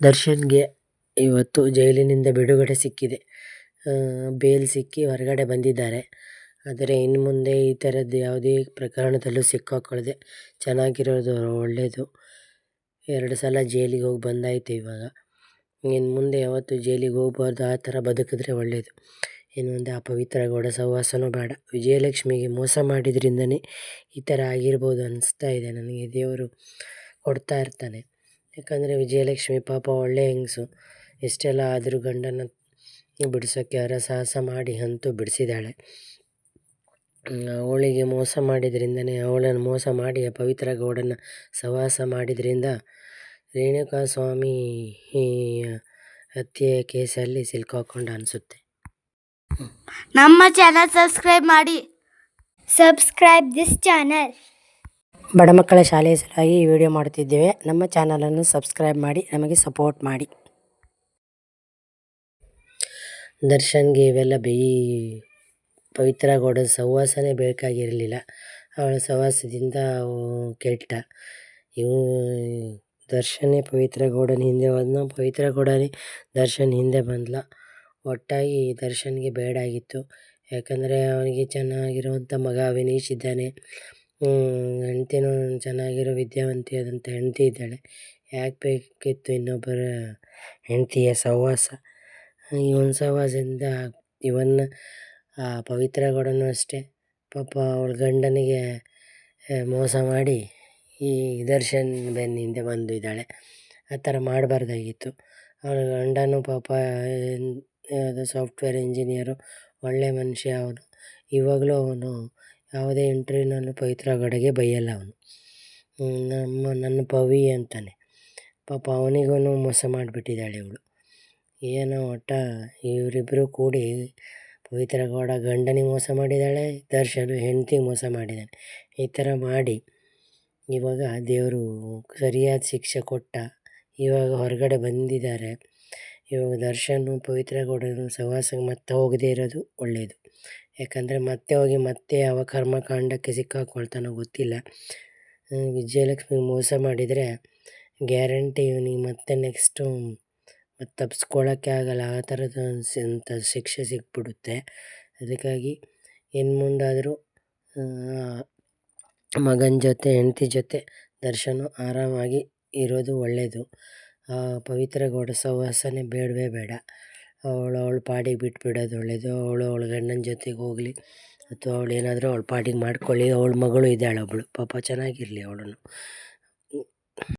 ದರ್ಶನ್ಗೆ ಇವತ್ತು ಜೈಲಿನಿಂದ ಬಿಡುಗಡೆ ಸಿಕ್ಕಿದೆ. ಬೇಲ್ ಸಿಕ್ಕಿ ಹೊರಗಡೆ ಬಂದಿದ್ದಾರೆ. ಆದರೆ ಇನ್ನು ಮುಂದೆ ಈ ಥರದ್ದು ಯಾವುದೇ ಪ್ರಕರಣದಲ್ಲೂ ಸಿಕ್ಕಾಕೊಳ್ಳದೆ ಚೆನ್ನಾಗಿರೋದು ಒಳ್ಳೆಯದು ಎರಡು ಸಲ ಜೈಲಿಗೆ ಹೋಗಿ ಬಂದಾಯಿತು ಇವಾಗ. ಇನ್ನು ಮುಂದೆ ಯಾವತ್ತೂ ಜೈಲಿಗೆ ಹೋಗ್ಬಾರ್ದು, ಆ ಥರ ಬದುಕಿದ್ರೆ ಒಳ್ಳೆಯದು ಇನ್ನು ಮುಂದೆ ಆ ಪವಿತ್ರ ಗೌಡ ಸಹವಾಸನೂ ಬೇಡ. ವಿಜಯಲಕ್ಷ್ಮಿಗೆ ಮೋಸ ಮಾಡಿದ್ರಿಂದನೇ ಈ ಥರ ಆಗಿರ್ಬೋದು ಅನ್ನಿಸ್ತಾ ಇದೆ ನನಗೆ. ದೇವರು ಕೊಡ್ತಾ ಇರ್ತಾನೆ. ಯಾಕಂದರೆ ವಿಜಯಲಕ್ಷ್ಮಿ ಪಾಪ ಒಳ್ಳೆ ಹೆಂಗಸು. ಎಷ್ಟೆಲ್ಲ ಆದರೂ ಗಂಡನ ಬಿಡ್ಸೋಕ್ಕೆ ಹರಸಾಹಸ ಮಾಡಿ ಅಂತೂ ಬಿಡಿಸಿದ್ದಾಳೆ. ಅವಳಿಗೆ ಮೋಸ ಮಾಡಿದ್ರಿಂದನೇ, ಅವಳನ್ನು ಮೋಸ ಮಾಡಿ ಪವಿತ್ರ ಗೌಡನ ಸವಾಸ ಮಾಡಿದ್ರಿಂದ ರೇಣುಕಾಸ್ವಾಮಿ ಈ ಹತ್ಯೆ ಕೇಸಲ್ಲಿ ಸಿಲ್ಕಾಕೊಂಡ ಅನಿಸುತ್ತೆ. ನಮ್ಮ ಚಾನಲ್ ಸಬ್ಸ್ಕ್ರೈಬ್ ಮಾಡಿ. ಸಬ್ಸ್ಕ್ರೈಬ್ ದಿಸ್ ಚಾನಲ್ ಬಡ ಮಕ್ಕಳ ಶಾಲೆಯ ಸಲುವಾಗಿ ಈ ವಿಡಿಯೋ ಮಾಡುತ್ತಿದ್ದೇವೆ. ನಮ್ಮ ಚಾನಲನ್ನು ಸಬ್ಸ್ಕ್ರೈಬ್ ಮಾಡಿ, ನಮಗೆ ಸಪೋರ್ಟ್ ಮಾಡಿ. ದರ್ಶನ್ಗೆ ಇವೆಲ್ಲ ಬೇಯಿ ಪವಿತ್ರ ಗೌಡ ಸಹವಾಸನೇ ಬೇಕಾಗಿರಲಿಲ್ಲ. ಅವಳ ಸಹವಾಸದಿಂದ ಕೆಟ್ಟ. ಇವು ದರ್ಶನೇ ಪವಿತ್ರ ಗೌಡನ ಹಿಂದೆ ಹೋದ್ನ ಪವಿತ್ರ ಗೌಡನೇ ದರ್ಶನ್ ಹಿಂದೆ ಬಂದ್ಲ. ಒಟ್ಟಾಗಿ ದರ್ಶನ್ಗೆ ಬೇಡಾಗಿತ್ತು. ಯಾಕಂದರೆ ಅವನಿಗೆ ಚೆನ್ನಾಗಿರುವಂಥ ಮಗ ವಿನೀಶ್ ಇದ್ದಾನೆ. ಹೆಂಡ್ತಿನೂ ಚೆನ್ನಾಗಿರೋ ವಿದ್ಯಾವಂತೆಯಾದಂಥ ಹೆಂಡ್ತಿ ಇದ್ದಾಳೆ. ಯಾಕೆ ಬೇಕಿತ್ತು ಇನ್ನೊಬ್ಬರ ಹೆಂಡತಿಯ ಸಹವಾಸ? ಇವನ ಸಹವಾಸದಿಂದ ಇವನ್ನ, ಆ ಪವಿತ್ರ ಗೌಡನೂ ಅಷ್ಟೇ. ಪಾಪ ಅವಳ ಗಂಡನಿಗೆ ಮೋಸ ಮಾಡಿ ಈ ದರ್ಶನ್ ಬೆನ್ನ ಹಿಂದೆ ಬಂದು ಇದ್ದಾಳೆ. ಆ ಥರ ಮಾಡಬಾರ್ದಾಗಿತ್ತು. ಅವಳ ಗಂಡನೂ ಪಾಪ ಯಾವುದೋ ಸಾಫ್ಟ್ವೇರ್ ಇಂಜಿನಿಯರು ಒಳ್ಳೆಯ ಮನುಷ್ಯ ಅವನು. ಇವಾಗಲೂ ಅವನು ಯಾವುದೇ ಇಂಟರ್ವ್ಯೂನಲ್ಲೂ ಪವಿತ್ರ ಗೌಡಗೆ ಬೈಯಲ್ಲ ಅವನು. ನಮ್ಮ, ನನ್ನ ಪವಿ ಅಂತಾನೆ. ಪಾಪ ಅವನಿಗೂ ಮೋಸ ಮಾಡಿಬಿಟ್ಟಿದ್ದಾಳೆ ಇವಳು. ಏನೋ ಒಟ್ಟ ಇವರಿಬ್ಬರು ಕೂಡಿ ಪವಿತ್ರ ಗೌಡ ಗಂಡನಿಗೆ ಮೋಸ ಮಾಡಿದ್ದಾಳೆ, ದರ್ಶನ್ ಹೆಂಡ್ತಿಗೆ ಮೋಸ ಮಾಡಿದ್ದಾನೆ ಈ ಥರ ಮಾಡಿ ಇವಾಗ ದೇವರು ಸರಿಯಾದ ಶಿಕ್ಷೆ ಕೊಟ್ಟ ಇವಾಗ ಹೊರಗಡೆ ಬಂದಿದ್ದಾರೆ. ಇವಾಗ ದರ್ಶನ್ ಪವಿತ್ರ ಗೌಡರು ಸಹವಾಸಕ್ಕೆ ಮತ್ತೆ ಹೋಗದೇ ಇರೋದು ಒಳ್ಳೆಯದು ಯಾಕಂದರೆ ಮತ್ತೆ ಹೋಗಿ ಮತ್ತೆ ಯಾವ ಕರ್ಮಕಾಂಡಕ್ಕೆ ಸಿಕ್ಕಾಕೊಳ್ತಾನೋ ಗೊತ್ತಿಲ್ಲ. ವಿಜಯಲಕ್ಷ್ಮಿ ಮೋಸ ಮಾಡಿದರೆ ಗ್ಯಾರಂಟಿ ಇವನಿಗೆ ಮತ್ತೆ ನೆಕ್ಸ್ಟು ಮತ್ತೆ ತಪ್ಪಿಸ್ಕೊಳ್ಳೋಕ್ಕೆ ಆಗಲ್ಲ. ಆ ಥರದ ಅಂಥ ಶಿಕ್ಷೆ ಸಿಕ್ಬಿಡುತ್ತೆ. ಅದಕ್ಕಾಗಿ ಇನ್ನು ಮುಂದಾದರೂ ಮಗನ ಜೊತೆ, ಹೆಂಡತಿ ಜೊತೆ ದರ್ಶನ ಆರಾಮಾಗಿ ಇರೋದು ಒಳ್ಳೆಯದು ಪವಿತ್ರ ಗೌಡ ಸಹವಾಸನೇ ಬೇಡವೇ ಬೇಡ. ಅವಳು ಅವಳ ಪಾಡಿಗೆ ಬಿಟ್ಬಿಡೋದು ಒಳ್ಳೆಯದು ಅವಳು ಅವಳ ಗಂಡನ ಜೊತೆಗೆ ಹೋಗಲಿ. ಅಥವಾ ಅವಳು ಏನಾದರೂ ಅವಳ ಪಾಡಿಗೆ ಮಾಡ್ಕೊಳ್ಳಿ. ಅವಳ ಮಗಳು ಇದ್ದಾಳೆ ಒಬ್ಬಳು ಪಾಪ ಚೆನ್ನಾಗಿರಲಿ ಅವಳನ್ನು.